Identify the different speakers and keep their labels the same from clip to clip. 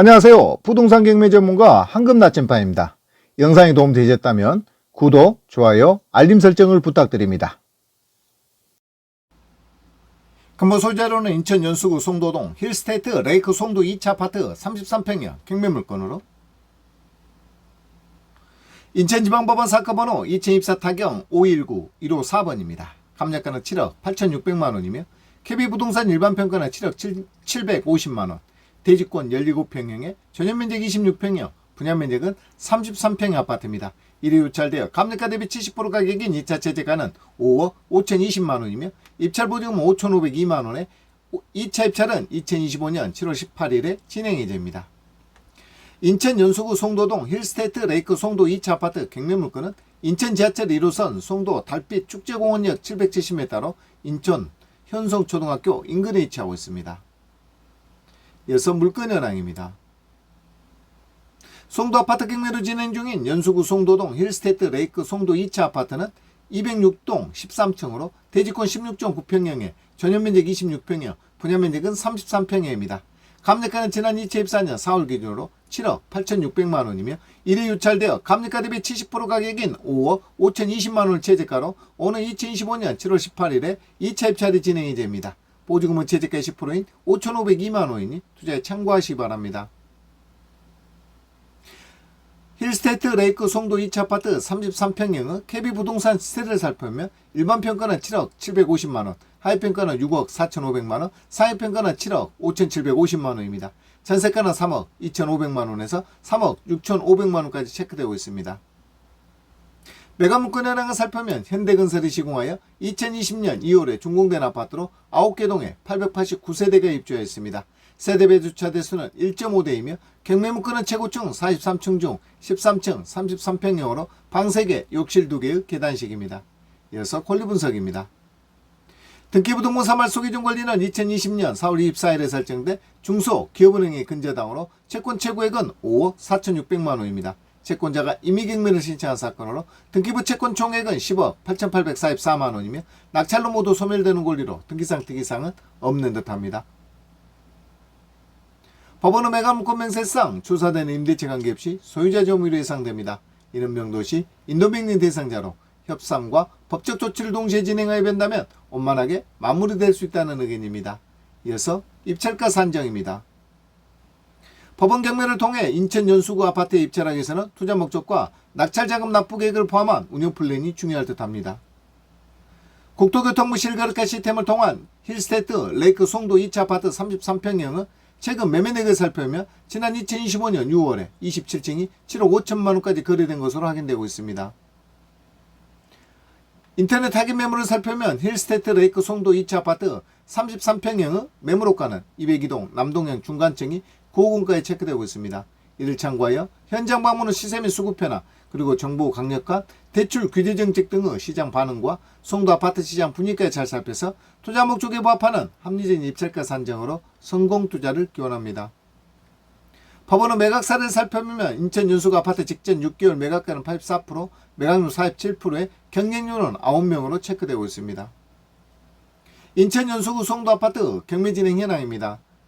Speaker 1: 안녕하세요. 부동산 경매 전문가 황금 나침반입니다. 영상이 도움되셨다면 구독, 좋아요, 알림 설정을 부탁드립니다. 근무 소재로는 인천 연수구 송도동 힐스테이트 레이크 송도 2차 아파트 33평형 경매 물건으로 인천지방법원 사건번호 2024 타경 519 154번입니다. 감약가는 7억 8,600만 원이며 KB부동산 일반평가는 7억 750만 원, 대지권 17평형에 전용면적 26평형, 분양면적은 33평의 아파트입니다. 1위 유찰되어 감리가 대비 70% 가격인 2차 채제가는 5억 5,020만 원이며 입찰 보증금 5,502만 원에 2차 입찰은 2025년 7월 18일에 진행 예정입니다. 인천 연수구 송도동 힐스테이트 레이크 송도 2차 아파트 경매 물건은 인천 지하철 1호선 송도 달빛 축제공원역 770m로 인천 현성초등학교 인근에 위치하고 있습니다. 이어서 물건 현황입니다. 송도 아파트 경매로 진행 중인 연수구 송도동 힐스테이트 레이크 송도 2차 아파트는 206동 13층으로 대지권 16.9평형에 전용면적 26평형, 분양면적은 33평형입니다. 감리가는 지난 2024년 4월 기준으로 7억 8,600만 원이며 1회 유찰되어 감리가 대비 70% 가격인 5억 5,020만 원을 최저가로 오는 2025년 7월 18일에 2차 입찰이 진행이 됩니다. 보증금은 최저가 10%인 5,502만 원이니 투자에 참고하시기 바랍니다. 힐스테이트 레이크 송도 2차 아파트 33평형은 KB부동산 시세를 살펴보면 일반 평가는 7억 750만원, 하위 평가는 6억 4,500만원, 상위 평가는 7억 5,750만원입니다. 전세가는 3억 2,500만원에서 3억 6,500만원까지 체크되고 있습니다. 매각 물건 현황을 살펴면 현대건설이 시공하여 2020년 2월에 준공된 아파트로 9개 동에 889세대가 입주하였습니다. 세대배 주차 대수는 1.5대이며 경매 물건은 최고층 43층 중 13층 33평형으로 방 3개, 욕실 2개의 계단식입니다. 이어서 권리 분석입니다. 등기부등본 사말 소기준 권리는 2020년 4월 24일에 설정돼 중소 기업은행의 근저당으로 채권 최고액은 5억 4,600만 원입니다. 채권자가 임의경매를 신청한 사건으로 등기부 채권 총액은 10억 8,844만 원이며 낙찰로 모두 소멸되는 권리로 등기상 특이상은 없는 듯합니다. 법원은 매각물권 명세상 조사된 임대차 관계 없이 소유자 점유로 예상됩니다. 이는 명도시 인도백리 대상자로 협상과 법적 조치를 동시에 진행하여 된다면 원만하게 마무리될 수 있다는 의견입니다. 이어서 입찰가 산정입니다. 법원 경매를 통해 인천 연수구 아파트에 입찰하기 위해서는 투자 목적과 낙찰자금 납부 계획을 포함한 운영 플랜이 중요할 듯합니다. 국토교통부 실거래가 시스템을 통한 힐스테이트 레이크 송도 2차 아파트 33평형은 최근 매매내역을 살펴보면 지난 2025년 6월에 27층이 7억 5천만 원까지 거래된 것으로 확인되고 있습니다. 인터넷 확인 매물을 살펴보면 힐스테이트 레이크 송도 2차 아파트 33평형의 매물호가는 202동 남동형 중간층이 고공가에 체크되고 있습니다. 이를 참고하여 현장 방문 후 시세 및 수급 변화 그리고 정부 강력한 대출 규제 정책 등의 시장 반응과 송도 아파트 시장 분위기에 잘 살펴서 투자 목적에 부합하는 합리적인 입찰가 산정으로 성공 투자를 기원합니다. 법원은 매각사를 살펴보면 인천 연수구 아파트 직전 6개월 매각가는 84%, 매각률 47%에 경쟁률은 9명으로 체크되고 있습니다. 인천 연수구 송도 아파트 경매 진행 현황입니다.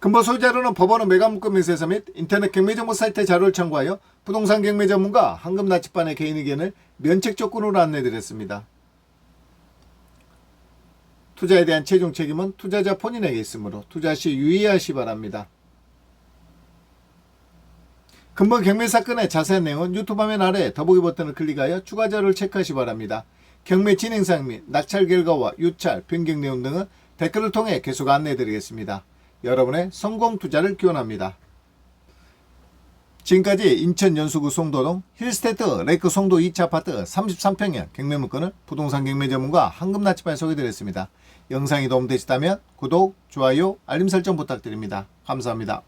Speaker 1: 근본 소유자로는 법원은 매각물건 명세서 및 인터넷 경매정보 사이트 자료를 참고하여 부동산 경매 전문가 황금나치반의 개인 의견을 면책 조건으로 안내드렸습니다. 투자에 대한 최종 책임은 투자자 본인에게 있으므로 투자 시 유의하시 바랍니다. 근본 경매 사건의 자세한 내용은 유튜브 화면 아래 더보기 버튼을 클릭하여 추가 자료를 체크하시 바랍니다. 경매 진행상 및 낙찰 결과와 유찰, 변경 내용 등은 댓글을 통해 계속 안내해 드리겠습니다. 여러분의 성공 투자를 기원합니다. 지금까지 인천 연수구 송도동 힐스테이트 레이크 송도 2차 아파트 33평형 경매 물건을 부동산 경매 전문가 황금나치발 소개드렸습니다. 영상이 도움되셨다면 구독, 좋아요, 알림 설정 부탁드립니다. 감사합니다.